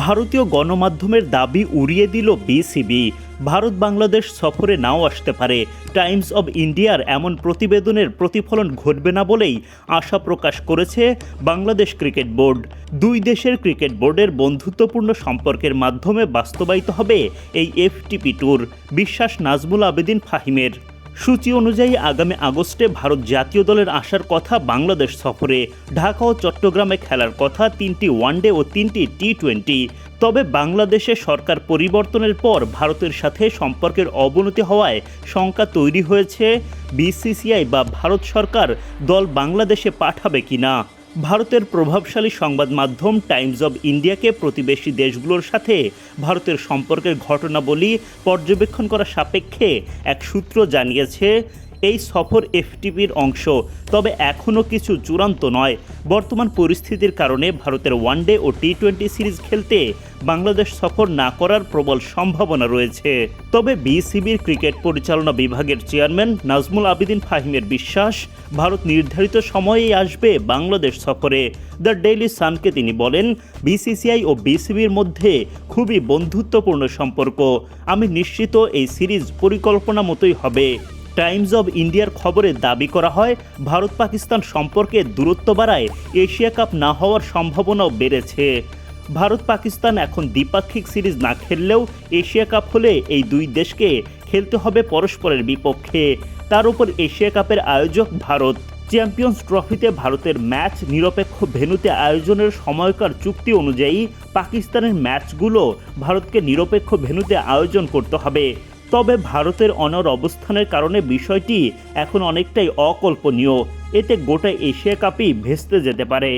ভারতীয় গণমাধ্যমের দাবি উড়িয়ে দিল বিসিবি ভারত বাংলাদেশ সফরে নাও আসতে পারে। টাইমস অব ইন্ডিয়ার এমন প্রতিবেদনের প্রতিফলন ঘটবে না বলেই আশা প্রকাশ করেছে বাংলাদেশ ক্রিকেট বোর্ড। দুই দেশের ক্রিকেট বোর্ডের বন্ধুত্বপূর্ণ সম্পর্কের মাধ্যমে বাস্তবায়িত হবে এই এফটিপি ট্যুর বিশ্বাস নাজমুল আবেদিন ফাহিমের। সূচি অনুযায়ী আগামী আগস্টে ভারত জাতীয় দলের আসার কথা বাংলাদেশ সফরে, ঢাকা ও চট্টগ্রামে খেলার কথা তিনটি ওয়ানডে ও তিনটি টি টোয়েন্টি তবে বাংলাদেশে সরকার পরিবর্তনের পর ভারতের সাথে সম্পর্কের অবনতি হওয়ায় শঙ্কা তৈরি হয়েছে বিসিসিআই বা ভারত সরকার দল বাংলাদেশে পাঠাবে কিনা। ভারতের প্রভাবশালী সংবাদ মাধ্যম টাইমস অব ইন্ডিয়াকে প্রতিবেশী দেশগুলোর সাথে ভারতের সম্পর্কের ঘটনাবলী পর্যবেক্ষণ করা সাপেক্ষে এক সূত্র জানিয়েছে এই সফর এফটিপির অংশ। তবে এখনও কিছু চূড়ান্ত নয়। বর্তমান পরিস্থিতির কারণে ভারতের ওয়ানডে ও টি টোয়েন্টি সিরিজ খেলতে বাংলাদেশ সফর না করার প্রবল সম্ভাবনা রয়েছে। তবে বিসিবির ক্রিকেট পরিচালনা বিভাগের চেয়ারম্যান নাজমুল আবিদিন ফাহিমের বিশ্বাস, ভারত নির্ধারিত সময়েই আসবে বাংলাদেশ সফরে। দ্য ডেইলি সানকে তিনি বলেন, বিসিসিআই ও বিসিবির মধ্যে খুবই বন্ধুত্বপূর্ণ সম্পর্ক। আমি নিশ্চিত এই সিরিজ পরিকল্পনা মতোই হবে। টাইমস অব ইন্ডিয়ার খবরে দাবি করা হয়, ভারত পাকিস্তান সম্পর্কে দূরত্ব বাড়ায় এশিয়া কাপ না হওয়ার সম্ভাবনাও বেড়েছে। ভারত পাকিস্তান এখন দ্বিপাক্ষিক সিরিজ না খেললেও এশিয়া কাপ হলে এই দুই দেশকে খেলতে হবে পরস্পরের বিপক্ষে। তার উপর এশিয়া কাপের আয়োজক ভারত। চ্যাম্পিয়ন্স ট্রফিতে ভারতের ম্যাচ নিরপেক্ষ ভেন্যুতে আয়োজনের সময়কার চুক্তি অনুযায়ী পাকিস্তানের ম্যাচগুলো ভারতকে নিরপেক্ষ ভেন্যুতে আয়োজন করতে হবে। তবে ভারতের অনর অবস্থানের কারণে বিষয়টি এখন অনেকটাই অকল্পনীয়। এতে গোটা এশিয়া কাপই ভেস্তে যেতে পারে।